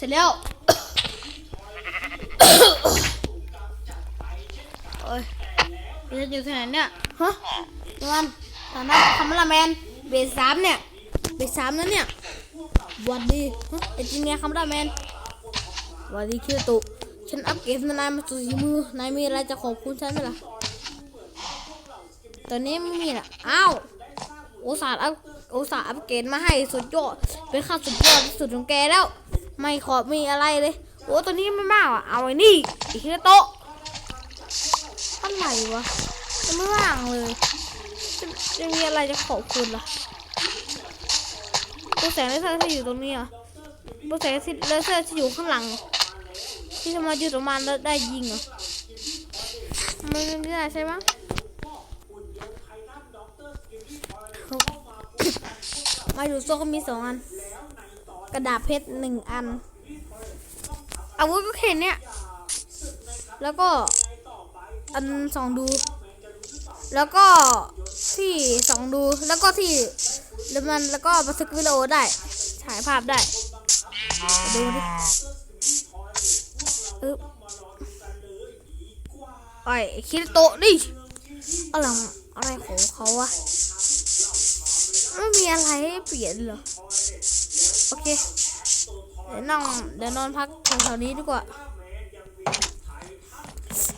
เสร็จแล้วโอ้ยมันจะอยู่ที่ไหนเนี่ยฮะมันฐานะคาเมราแมนเบสสามเนี่ยเบสสามนั่นเนี่ยหวัดดีฮะเอจิเนียคาเมแมนหวัดดีคิวตุฉันอัปเกรดนายมาสู่สีมือนายมีอะไรจะขอบคุณฉันไหมล่ะตอนนี้ไม่มีละอ้าวโอุตส่าห์อัพโอุตส่าห์อัปเกรดมาให้สุดยอดเป็นข้าสุดยอดที่สุดของแกแล้ว ไม่ขอมีอะไรเลย โอ้ตัวนี้ไม่มากอะ เอาไอ้นี่อีกทีละโต๊ะอะไรวะจะไม่ว่างเลยจะจะมีอะไรจะขอบคุณล่ะตัวแสงเลเซอร์ที่อยู่ตรงนี้อะตัวแสงเลเซอร์ที่อยู่ข้างหลัง ที่ทำไมอยู่ตรงมันแล้วได้ยิงอะมันไม่ได้ใช่ไหมมาดูโซ่ก็มีสองอัน กระดาษเพชรหนึ่งอัน อาวุธก็แค่เนี้ยแล้วก็อันสองดู แล้วก็ที่สองดูแล้วก็ที่แล้วมันแล้วก็บันทึกวิดีโอได้ถ่ายภาพได้ ดูดิอึ๊บไอ้คิดโตดิอะไรอะไรของเขาวะ ไม่มีอะไรให้เปลี่ยนเหรอ โอเค เดี๋ยวนอนเดี๋ยวนอนพักแถวๆนี้ดีกว่า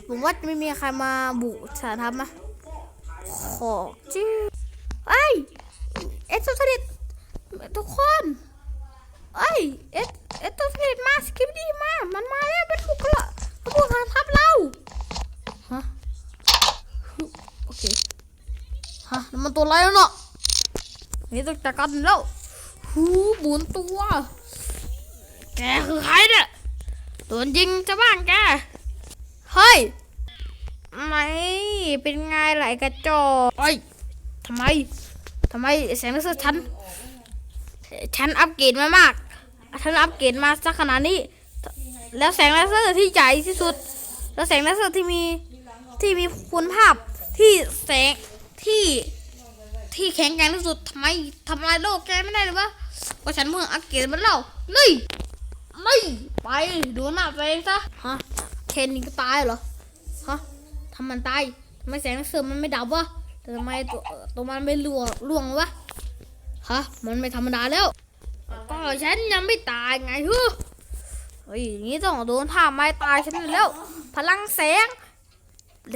ผมว่าจะไม่มีใครมาบุกสถานทัพนะขอจื้ไอ้เอสโซสลิดทุกคนไอ้เอสเอสโซสลิดมาสกิปดีมา มันมาแล้วเป็นบุกละเป็นบุกฐานทัพเราฮะโอเคฮะมันตัวไรแล้วเนาะ นี่ต้องจัดการแล้วหูบุนตัว แกคือใครเนี่ยโดนยิงจะบ้านแก เฮ้ย ไม่ เป็นไงไหลกระจอกเอ้ยทำไม ทำไมแสงเลเซอร์ฉัน ฉันอัปเกรดมามาก ฉันอัปเกรดมาสักขนาดนี้ แล้วแสงเลเซอร์ที่ใหญ่ที่สุด แล้วแสงเลเซอร์ที่มี ที่มีคุณภาพ ที่แสง ที่ ที่แข็งแกร่งที่สุดทำไมทำลายโลกแกไม่ได้เลยวะก็ฉันเพิ่งอัปเกรดมันแล้วนี่นี่ไปดูหน้าตัวเองซะฮะเคนนี่ก็ตายเหรอฮะทำมันตายทำไมแสงเสือมันไม่ดับวะแต่ทำไมตัวตัวมันไม่ล่วงล่วงวะฮะมันไม่ธรรมดาแล้วก็ฉันยังไม่ตายไงฮึเฮ้ยอย่างนี้ต้องโดนท่าไม้ตายฉันแล้ว พลังแสง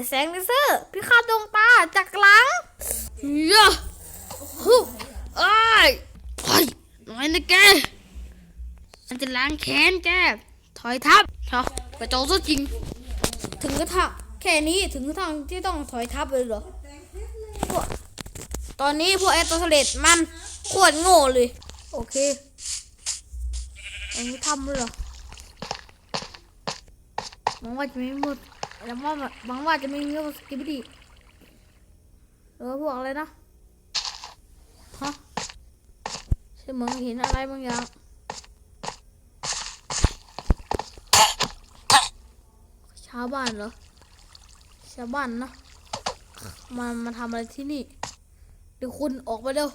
แสงเลเซอร์พิฆาตดวงตาจากหลังเยอะ ฮึเอ้ยเฮ้ยน้อยนะแกฉันจะล้างแค้นแก ถอยทับเนาะกระโจนซะจริง ถึงกระทะแค่นี้ถึงกระทั่งที่ต้องถอยทับเลยเหรอพวกตอนนี้พวกแอตโตเลตมันโคตรโง่เลย โอเคอันนี้ทำเลยเหรอหวังว่าจะไม่หมดแล้วว่าหวังว่าจะไม่มีพวกสกิปปี้เออพวกอะไรนะ ฮะ เหมือนเห็นอะไรบางอย่างชาวบ้านเหรอชาวบ้านนะมามาทำอะไรที่นี่ เดี๋ยวคุณออกไปเร็ว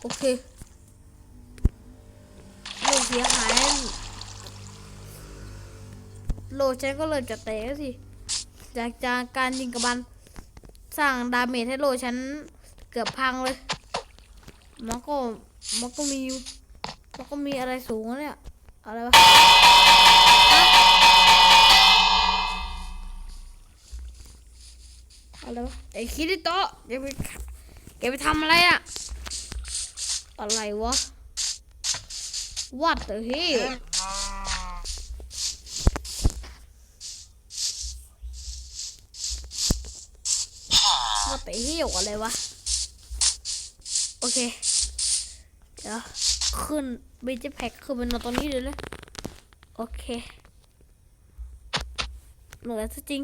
โอเคโลกเสียหายโลกฉันก็เลยจะแตกสิจากจากการยิงกับมันสร้างดาเมจให้โลฉันเกือบพังเลย มันก็มันก็มีมันก็มีอะไรสูงเนี่ยอะไรวะฮะอะไรวะไอ้คิริโตะแกไปแกไปทำอะไรอะอะไรวะ What the hell ว่าแต่เหี้ยวอะไรวะ โอเค เดี๋ยวขึ้นบีจแพ็คขึ้นเป็นตอนนี้เลยเลยโอเคเหนื่อยซะจริง